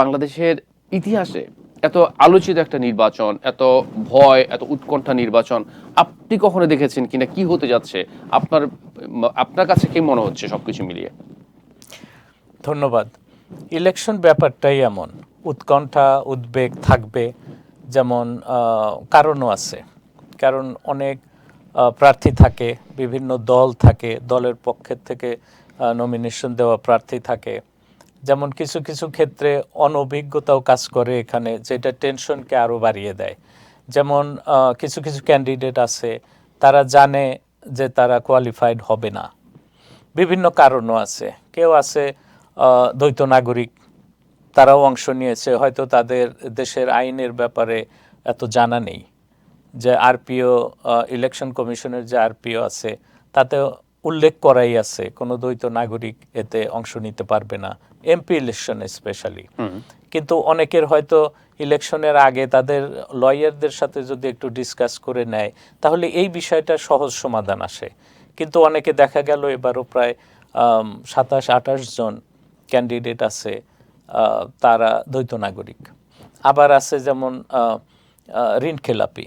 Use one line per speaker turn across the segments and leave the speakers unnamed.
বাংলাদেশের ইতিহাসে এত আলোচিত একটা নির্বাচন, এত ভয়, এত উৎকণ্ঠা নির্বাচন আপনি কখনো দেখেছেন কিনা? কি হতে যাচ্ছে? আপনার আপনার কাছে কি মনে হচ্ছে সবকিছু মিলিয়ে?
ধন্যবাদ। ইলেকশন ব্যাপারটাই এমন। উৎকণ্ঠা, উদ্বেগ থাকবে, যেমন কারণও আছে। কারণ অনেক প্রার্থী থাকে, বিভিন্ন দল থাকে, দলের পক্ষের থেকে নমিনেশন দেওয়া প্রার্থী থাকে। যেমন কিছু কিছু ক্ষেত্রে অনভিজ্ঞতাও কাজ করে এখানে, যেটা টেনশনকে আরও বাড়িয়ে দেয়। যেমন কিছু কিছু ক্যান্ডিডেট আছে, তারা জানে যে তারা কোয়ালিফাইড হবে না। বিভিন্ন কারণও আছে। কেউ আছে দ্বৈত নাগরিক, তারাও অংশ নিয়েছে, হয়তো তাদের দেশের আইনের ব্যাপারে এত জানা নেই। যে আরপিও ইলেকশন কমিশনের যে আরপিও আছে তাতে উল্লেখ করাই আছে কোনো দ্বৈত নাগরিক এতে অংশ নিতে পারবে না এমপি ইলেকশন স্পেশালি কিন্তু অনেকের হয়তো ইলেকশনের আগে তাদের লয়ারদের সাথে যদি একটু ডিসকাস করে নেয় তাহলে এই বিষয়টা সহজ সমাধান আসে। কিন্তু অনেকে দেখা গেল এবারও প্রায় সাতাশ আঠাশ জন ক্যান্ডিডেট আছে তারা দ্বৈত নাগরিক। আবার আছে যেমন ঋণ খেলাপি।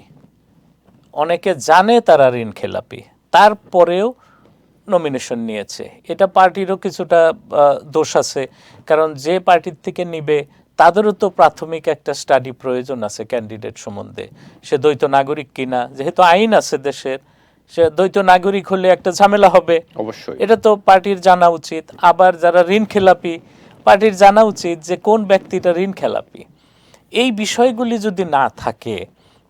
অনেকে জানে তারা ঋণ খেলাপি। তারপরেও নমিনেশন নিয়েছে। এটা পার্টিরও কিছুটা দোষ আছে। কারণ যে পার্টির থেকে নিবে তাদেরও তো প্রাথমিক একটা স্টাডি প্রয়োজন আছে ক্যান্ডিডেট সম্বন্ধে। সে দ্বৈত নাগরিক কিনা যেহেতু আইন আছে দেশের সে দ্বৈত নাগরিক হলে একটা ঝামেলা হবে।
অবশ্যই।
এটা তো পার্টির জানা উচিত। আবার যারা ঋণ খেলাপি পার্টির জানা উচিত যে কোন ব্যক্তিটা ঋণ খেলাপি। এই বিষয়গুলি যদি না থাকে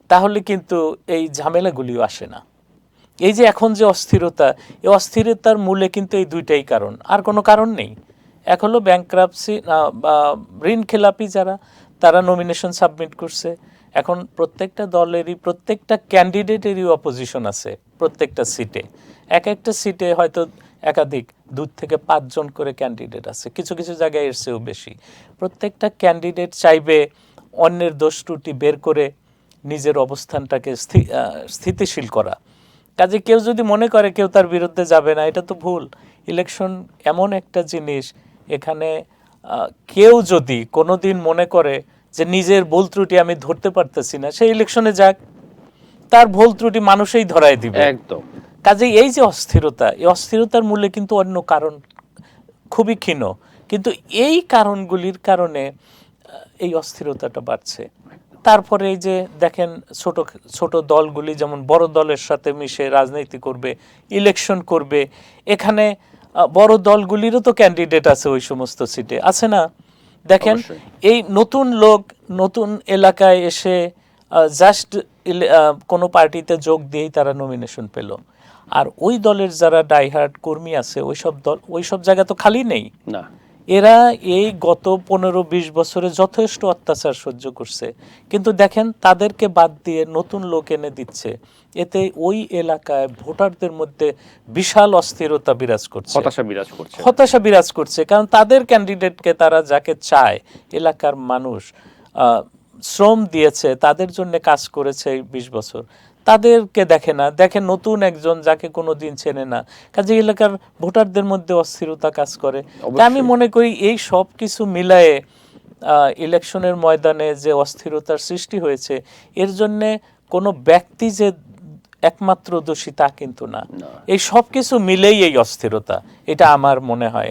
তাহলে কিন্তু এই ঝামেলাগুলিও আসে না। এই যে এখন যে অস্থিরতা, এই অস্থিরতার মূলে কিন্তু এই দুইটাই কারণ। আর কোনো কারণ নেই। এক হলো ব্যাংক্রাপসি ঋণ খেলাপি যারা, তারা নমিনেশন সাবমিট করছে। এখন প্রত্যেকটা দলেরই, প্রত্যেকটা ক্যান্ডিডেটেরই অপোজিশন আছে প্রত্যেকটা সিটে এক একটা সিটে হয়তো একাধিক দু থেকে পাঁচজন করে ক্যান্ডিডেট আছে। কিছু কিছু জায়গায় এর চেয়েও বেশি। প্রত্যেকটা ক্যান্ডিডেট চাইবে অন্যের দোষ ত্রুটি বের করে নিজের অবস্থানটাকে স্থি- স্থিতিশীল করা। কাজে কেউ যদি মনে করে কেউ তার বিরুদ্ধে যাবে না এটা তো ভুল। ইলেকশন এমন একটা জিনিস এখানে কেউ যদি কোনোদিন মনে করে যে নিজের ভুল ত্রুটি আমি ধরতে পারতেছি না সেই ইলেকশনে যাক। তার ভুল ত্রুটি মানুষই ধরায় দিবে।
একদম।
কাজে এই যে অস্থিরতা এই অস্থিরতার মূলে কিন্তু অন্য কারণ খুবই ক্ষীণ। কিন্তু এই কারণগুলির কারণে এই অস্থিরতাটা বাড়ছে। তারপরে এই যে দেখেন ছোট ছোট দলগুলি যেমন বড় দলের সাথে মিশে রাজনীতি করবে ইলেকশন করবে এখানে বড় দলগুলিরও তো ক্যান্ডিডেট আছে ওই সমস্ত সিটে আছে না? দেখেন এই নতুন লোক নতুন এলাকায় এসে জাস্ট কোনো পার্টিতে যোগ দিয়েই তারা নমিনেশন পেল। আর ওই দলের যারা ডাইহার্ড কর্মী আছে ওই সব দল ওই সব জায়গা তো খালি নেই।
না।
এরা এই গত পনেরো বিশ বছরে যথেষ্ট অত্যাচার সহ্য করছে। কিন্তু দেখেন তাদেরকে বাদ দিয়ে নতুন লোক এনে দিচ্ছে। এতে ওই এলাকায় ভোটারদের মধ্যে বিশাল অস্থিরতা বিরাজ করছে।
হতাশা বিরাজ করছে।
হতাশা বিরাজ করছে কারণ তাদের ক্যান্ডিডেটকে তারা যাকে চায় এলাকার মানুষ শ্রম দিয়েছে তাদের জন্য কাজ করেছে এই বিশ বছর। তাদেরকে দেখে না দেখে নতুন একজন যাকে কোনো দিন চেনে না। কাজে এলাকার ভোটারদের মধ্যে অস্থিরতা কাজ করে। আমি মনে করি এই সব কিছু মিলায়ে আহ, ইলেকশনের ময়দানে যে অস্থিরতার সৃষ্টি হয়েছে এর জন্যে কোনো ব্যক্তি যে একমাত্র দোষী তা কিন্তু
না।
এই সব কিছু মিলেই এই অস্থিরতা এটা আমার মনে হয়।